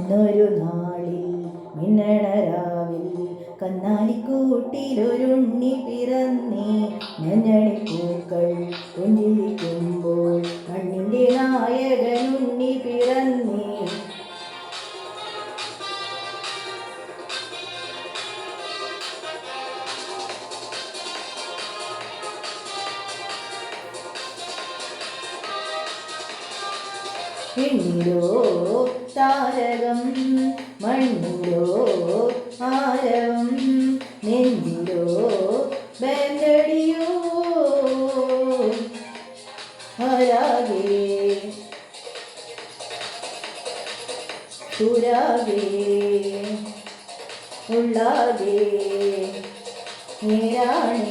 അന്നൊരു നാളിൽ മിന്നണരാവിൽ കന്നാലിക്കൂട്ടിലൊരുണ്ണി പിറന്നേ. മഞ്ഞണിപ്പൂക്കൾ പുഞ്ചിരിക്കുമ്പോൾ മണ്ണിന്റെ നായകനുണ്ണി പിറന്നേ. പെണ്ണിലോ താരകം മണ്ണിലോ ആരവം നെഞ്ചിലോ ബേന്തടിയോ ഹരാകേ തുരാകേ ഉള്ളാകേ? നീരാണി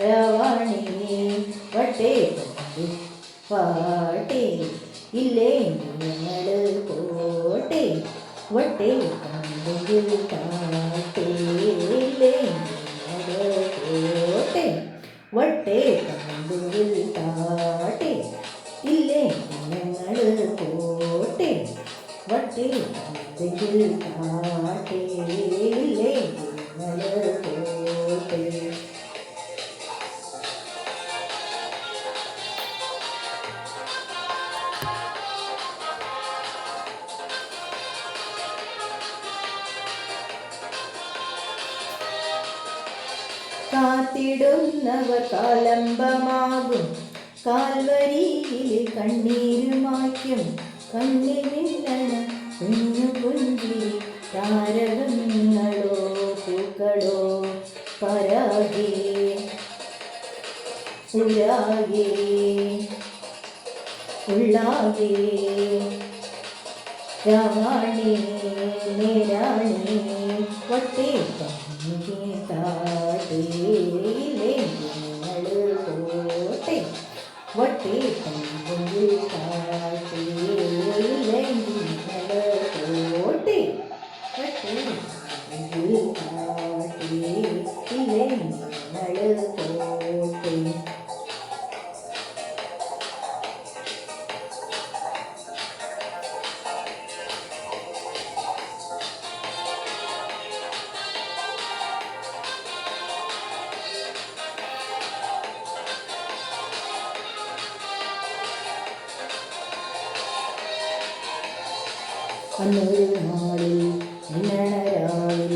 രവാണി വട്ടേ പാട്ടേ ഇല്ലേ ഞങ്ങൾ പോട്ടെ? വട്ടേ കണ്ടെങ്കിൽ കാട്ടേ. ഇല്ലേ ഞങ്ങൾ പോട്ടെ? വട്ടേ കണ്ടെങ്കിൽ കാട്ടെ. ഇല്ലേ ഞങ്ങൾ പോട്ടെ? വട്ടേ കണ്ടെങ്കിൽ കാട്ടെ. കാത്തിടുന്നവർ കാലംബമാകും. കാൽവരിയിൽ കണ്ണീരുമായ്ക്കും കണ്ണിൽ മിന്നണ കുഞ്ഞു പുഞ്ചിരി താരകങ്ങളോ പൂക്കളോ പരാഗേ ഉലാകേ ഉള്ളാകേ. രാവാണി നേരാണി വട്ടേ കണ്ണിಗೆ താട്ടേലേ ഞങ്ങൾ പോട്ടെ വട്ടേ കണ്ണിൽ താട്ടേലേ ഞങ്ങൾ പോട്ടെ വട്ടേ കണ്ണിൽ താട്ടേലേ ഞങ്ങൾ പോട്ടെ അന്നൊരു നാളിൽ മിന്നണരാവിൽ